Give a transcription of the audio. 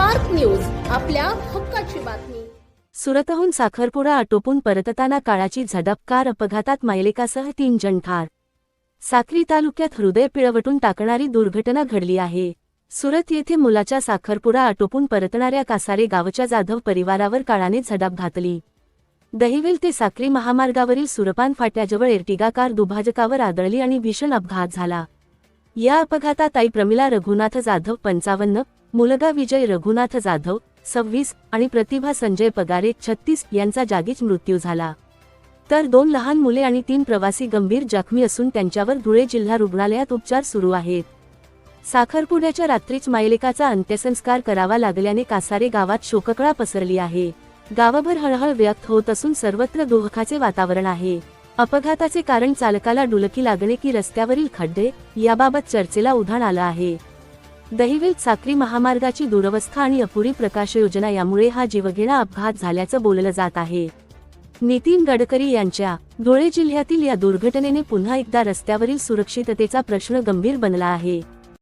Spark news आपल्या हक्काची बातमी. सुरतहून साखरपुडा आटोपून परतताना काळाची झडपकार अपघातात मायलेकासह तीन जण ठार साक्री तालुक्यात हृदय पिळवटून टाकणारी दुर्घटना घडली आहे. सुरत येथे मुलाच्या साखरपुडा आटोपून परतणाऱ्या कासारे गावच्या जाधव परिवारावर काळाने झडाप घातली. दहिवेल ते साक्री महामार्गावरील सुरपान फाट्याजवळ एर्टिगा कार दुभाजकावर आदळली आणि भीषण अपघात झाला. या अपघातात आई प्रमिला रघुनाथ जाधव पंचावन्न मुलगा विजय रघुनाथ जाधव सव्वीस आणि प्रतिभा संजय पगारे छत्तीस यांचा जागीच मृत्यू झाला. तर दोन लहान मुले आणि तीन प्रवासी गंभीर जखमी असून त्यांच्यावर धुळे जिल्हा रुग्णालयात उपचार सुरू आहेत. साखरपुड्याच्या रात्रीच मायलेकाचा अंत्यसंस्कार करावा लागल्याने कासारे गावात शोककळा पसरली आहे. गावभर हळहळ व्यक्त होत असून सर्वत्र दुःखाचे वातावरण आहे. अपघाताचे कारण चालकाला डुलकी लागणे की रस्त्यावरील खड्डे याबाबत चर्चेला उधाण आलं आहे. दहिवेल साक्री महामार्गाची दुरवस्था आणि अपुरी प्रकाश योजना यामुळे हा जीवघेणा अपघात झाल्याचं बोललं जात आहे. नितीन गडकरी यांच्या धुळे जिल्ह्यातील या दुर्घटनेने पुन्हा एकदा रस्त्यावरील सुरक्षिततेचा प्रश्न गंभीर बनला आहे.